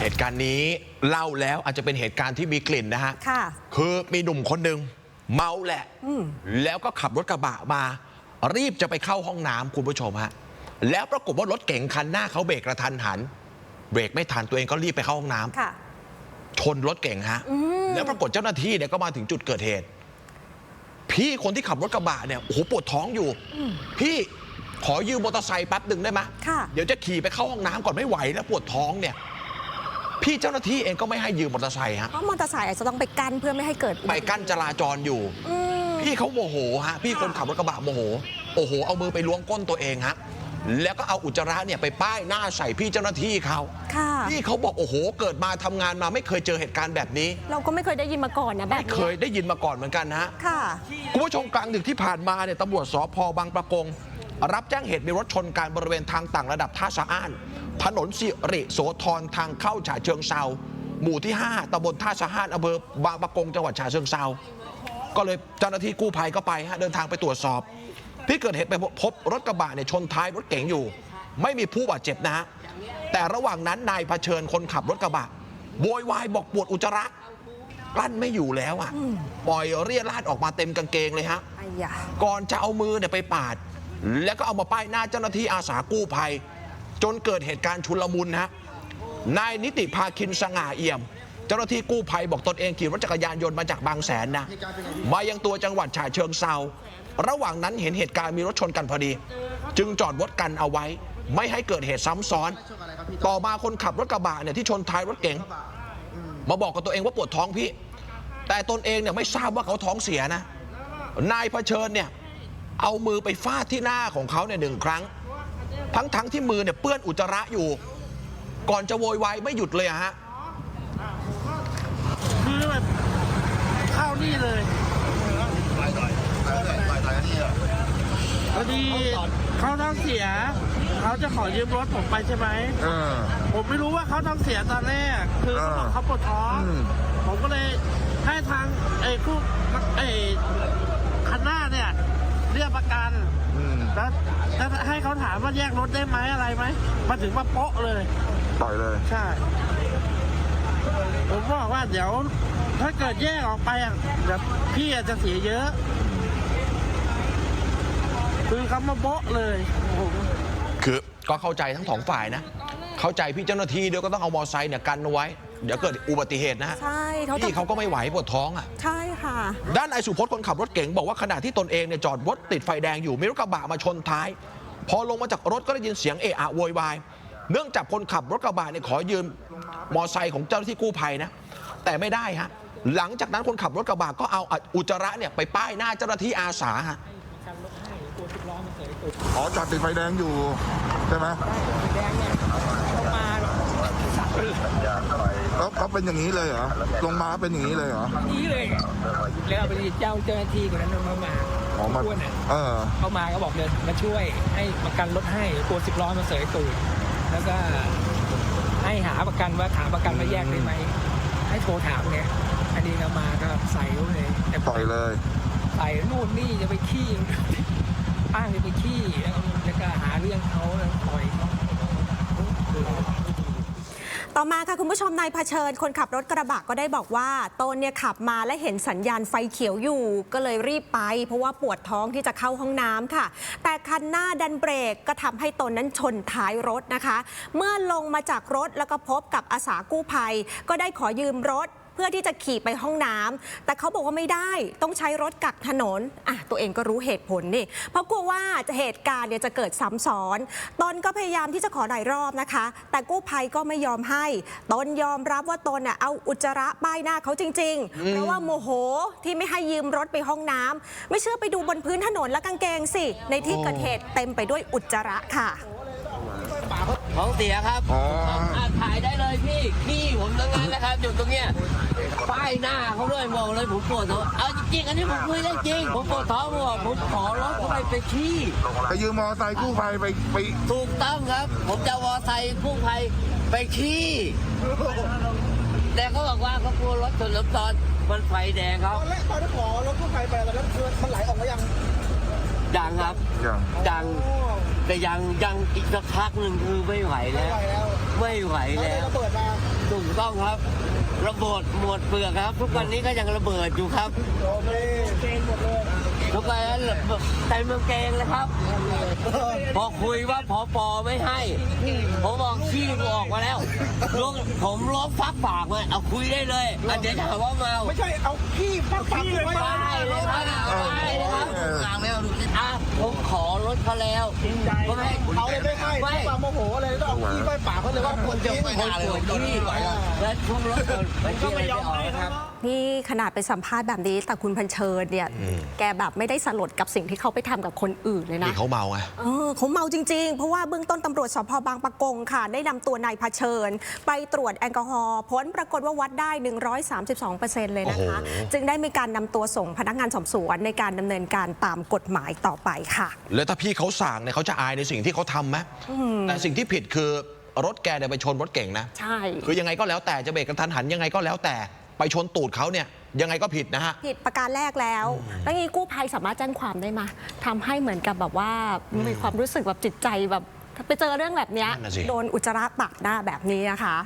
เหตุการณ์นี้เล่าแล้วอาจจะเป็นเหตุการณ์ที่มีกลิ่นนะฮะค่ะ คือมีหนุ่มคนหนึ่งเมาแหละแล้วก็ขับรถกระบะมา รีบจะไปเข้าห้องน้ำคุณผู้ชมฮะแล้วปรากฏว่ารถเก๋งคันหน้าเขาเบรกกระทันหัน เบรกไม่ทันตัวเองก็รีบไปเข้าห้องน้ำค่ะ ชนรถเก่งฮะแล้วปรากฏเจ้าหน้าที่เนี่ยก็มาถึงจุดเกิดเหตุ พี่คนที่ขับรถกระบะเนี่ยโอ้โหปวดท้องอยู่พี่ขอยืมมอเตอร์ไซค์แป๊บหนึ่งได้ไหมค่ะ เดี๋ยวจะขี่ไปเข้าห้องน้ำก่อนไม่ไหวแล้วปวดท้องเนี่ย พี่เจ้าหน้าที่เองก็ไม่ให้ยืมมอเตอร์ไซค์ฮะเพราะมอเตอร์ไซค์อาจจะต้องไปกั้นเพื่อไม่ให้เกิดอุไปบัติเหตุกั้นจราจรอยู่ อืม พี่เขาโมโหฮะ พี่คนขับรถกระบะโมโห โอ้โห เอามือไปล้วงก้นตัวเองฮะ แล้วก็เอาอุจจาระเนี่ยไปป้ายหน้าใส่พี่เจ้าหน้าที่เขาค่ะ พี่เขาบอกโอ้โห เกิดมาทำงานมาไม่เคยเจอเหตุการณ์แบบนี้ เราก็ไม่เคยได้ยินมาก่อนนะแบบไม่นี้เคยได้ยินมาก่อนเหมือนกันนะฮะ ค่ะ คุณผู้ชมกลางดึกที่ผ่านมาเนี่ยตำรวจสพบางประกง รับแจ้งเหตุมีรถชนการบริเวณทางต่างระดับท่าสะอ้าน ถนนสิริโสธรทางเข้าฉะเชิงเซาหมู่ที่ 5ตำบลท่าสะอ้านอำเภอบางประกงจังหวัดฉะเชิงเซาก็เลยเจ้าหน้าที่กู้ภัยก็ไปฮะเดินทางไปตรวจสอบ ที่เกิดเหตุไปพบรถกระบะเนี่ยชนท้ายรถเก๋งอยู่ ไม่มีผู้บาดเจ็บนะฮะแต่ระหว่างนั้นนายเผชิญคนขับรถกระบะโวยวายบอกปวดอุจจาระกลั้นไม่อยู่แล้วอะปล่อยเรียราดออกมาเต็มกางเกงเลยฮะไอ้ยาก่อนจะเอามือเนี่ยไปปาด แล้วก็เอามาป้ายหน้าเจ้าหน้าที่อาสากู้ภัย จนเกิดเหตุการณ์ชุลมุนฮะนายนิติภาคินสง่าเอี่ยม เจ้าหน้าที่กู้ภัยบอกตนเองขี่รถจักรยานยนต์มาจากบางแสนนะมายังตัวจังหวัดฉะเชิงเซาระหว่างนั้นเห็นเหตุการณ์มีรถชนกันพอดี จึงจอดรถกันเอาไว้ ไม่ให้เกิดเหตุซ้ำซ้อน ต่อมาคนขับรถกระบะเนี่ยที่ชนท้ายรถเก๋งมาบอกกับตัวเองว่าปวดท้องพี่ แต่ตนเองเนี่ยไม่ทราบว่าเขาท้องเสียนะ นายเผชิญเนี่ยเอามือไปฟาดที่หน้าของเขาเนี่ยหนึ่งครั้ง ทั้งทั้งที่มือเนี่ยเปื้อนอุจจาระอยู่ ก่อนจะโวยวายไม่หยุดเลยอะฮะคือแบบเข้านี่เลยพอดีเขาท้องเสีย เขาจะขอยืมรถผมไปใช่ไหมเออผมไม่รู้ว่าเขาท้องเสียตอนแรก คือเขาบอกเขาปวดท้องอืมผมก็เลยให้ทางไอ้คู่ไอ้คันหน้าเนี่ย เรียกประกันอืมแล้วแล้วให้เขาถามว่าแยกรถได้ไหมอะไรไหมมาถึงมาโป๊ะเลย ต่อยเลย ใช่ ผมบอกว่าเดี๋ยว ถ้าเกิดแยกออกไปอะเดี๋ยวพี่อาจจะเสียเยอะ คือเขามาโบ๊ะเลยผม คือก็เข้าใจทั้งสองฝ่ายนะ เข้าใจพี่เจ้าหน้าที่ด้วยก็ต้องเอามอไซค์เนี่ยกันเอาไว้ เดี๋ยวเกิดอุบัติเหตุนะฮะใช่เขาจะพี่เขาก็ไม่ไหวปวดท้องอะ ใช่ค่ะ ด้านนายสุพจน์คนขับรถเก๋งบอกว่าขณะที่ตนเองเนี่ยจอดรถติดไฟแดงอยู่ มีรถกระบะมาชนท้าย พอลงมาจากรถก็ได้ยินเสียงเอะอะโวยวายเนื่องจากคนขับรถกระบะเนี่ยขอยืมมอไซค์ของเจ้าหน้าที่กู้ภัยนะแต่ไม่ได้ฮะหลังจากนั้นคนขับรถกระบะก็เอาอุจจาระเนี่ยไปป้ายหน้าเจ้าหน้าที่อาสาฮะ อ๋อจอดติดไฟแดงอยู่ ใช่ไหมแล้ว เขาเป็นอย่างนี้เลยเหรอ ลงมาเป็นอย่างนี้เลยเหรอ นี้เลย แล้วเอาไปเจ้าเจ้าหน้าที่คนนั้นมามาอ๋อมาอ้วนอะเออ เข้ามาก็บอกเดินมาช่วยให้ประกันรถให้กลัวสิบล้อมาเสยตูดแล้วก็ให้หาประกันว่าถามประกันมาแยกได้ไหม ให้โทรถามเนี่ยอันนี้เรามาก็ใส่เขาเลยแต่ต่อยเลย ใส่นู่นนี่จะไปขี้อ้างจะไปขี้แล้วก็แล้วก็หาเรื่องเขาแล้วต่อยเขา ต่อมาค่ะคุณผู้ชมนายเผชิญ คนขับรถกระบะก็ได้บอกว่าตนเนี่ยขับมาและเห็นสัญญาณไฟเขียวอยู่ ก็เลยรีบไป เพราะว่าปวดท้องที่จะเข้าห้องน้ำค่ะ แต่คันหน้าดันเบรกก็ทำให้ตนนั้นชนท้ายรถนะคะ เมื่อลงมาจากรถแล้วก็พบกับอาสากู้ภัย ก็ได้ขอยืมรถ เพื่อที่จะขี่ไปห้องน้ำแต่เขาบอกว่าไม่ได้ต้องใช้รถกักถนนอะตัวเองก็รู้เหตุผลนี่เพราะกลัวว่าจะเหตุการณ์เนี่ยจะเกิดซ้ำซ้อนตนก็พยายามที่จะขอหลายรอบนะคะ แต่กู้ภัยก็ไม่ยอมให้ตนยอมรับว่าตนน่ะเอาอุจจาระป้ายหน้าเขาจริง ๆ เพราะว่าโมโหที่ไม่ให้ยืมรถไปห้องน้ำไม่เชื่อไปดูบนพื้นถนนและกางเกงสิ ในที่เกิดเหตุเต็มไปด้วยอุจจาระค่ะ ท้องเสียครับอ๋อ อะถ่ายได้เลยพี่พี่ผมทั้งนั้นนะครับอยู่ตรงเนี้ยป้ายหน้าเขาด้วยบอกเลยผมปวดท้องเอาจริงๆอันนี้ผมคุยได้จริง ผมปวดท้องผมบอกผมขอรถเข้าไปไปขี้ไปยืมมอไซค์กู้ภัยไปไปถูกต้องครับ ผมจะวอไซค์กู้ภัยไปขี้แต่เขาบอกว่าเขากลัวรถชนรถตอนมันไฟแดงเขาตอนแรกตอนที่ขอรถกู้ภัยไปตอนนั้นคือมันไหลออกมายังดังครับอย่างดัง แต่ยังยังอีกสักพักหนึ่งคือไม่ไหวแล้วไม่ไหวแล้วแล้วเราเปิดมาดูต้องครับ ระเบิดหมดเปลือกครับ ทุกวันนี้ก็ยังระเบิดอยู่ครับ ทุกวันนั้นเต็มกางเกงเลยครับ พอคุยว่าพอปอไม่ให้ ผมบอกขี้กูออกมาแล้วล้วงผมล้วงฟักปากมาเอาคุยได้เลยอันเดี๋ยวจะหาว่าเมาไม่ใช่เอาขี้ฟักฟักไว้ได้เลยครับได้เลยครับอะผมขอรถเขาแล้วผมให้เขาเลยไม่ให้ด้วยความโมโหเลยต้องเอาขี้ไว้ปากเขาเลยว่าคนจะไม่คนปวดขี้และทุกรถมันก็ไม่ยอมให้ครับ นี่ขนาดไปสัมภาษณ์แบบนี้แต่คุณพันเชิญเนี่ยแกแบบไม่ได้สลดกับสิ่งที่เขาไปทำกับคนอื่นเลยนะนี่เขาเมาไงเออเขาเมาจริง ๆ เพราะว่าเบื้องต้นตำรวจสพบางปะกงค่ะ ได้นำตัวนายเผชิญ ไปตรวจแอลกอฮอล์ผลปรากฏว่าวัดได้ 132%เลยนะคะโอ้โหจึงได้มีการนำตัวส่งพนักงานสอบสวนในการดำเนินการตามกฎหมายต่อไปค่ะ แล้วถ้าพี่เขาสั่งเนี่ยเขาจะอายในสิ่งที่เขาทำไหมแต่สิ่งที่ผิดคือรถแกเนี่ยไปชนรถเก่งนะ ใช่ คือยังไงก็แล้วแต่จะเบรกกระทันหันยังไงก็แล้วแต่ ไปชนตูดเขาเนี่ยยังไงก็ผิดนะฮะ ผิดประการแรกแล้ว แล้วงี้กู้ภัยสามารถแจ้งความได้ไหมทำให้เหมือนกับแบบว่ามีความรู้สึกแบบจิตใจแบบ ไปเจอเรื่องแบบเนี้ยนั่นน่ะสิ โดนอุจจาระปาดหน้าแบบนี้นะคะ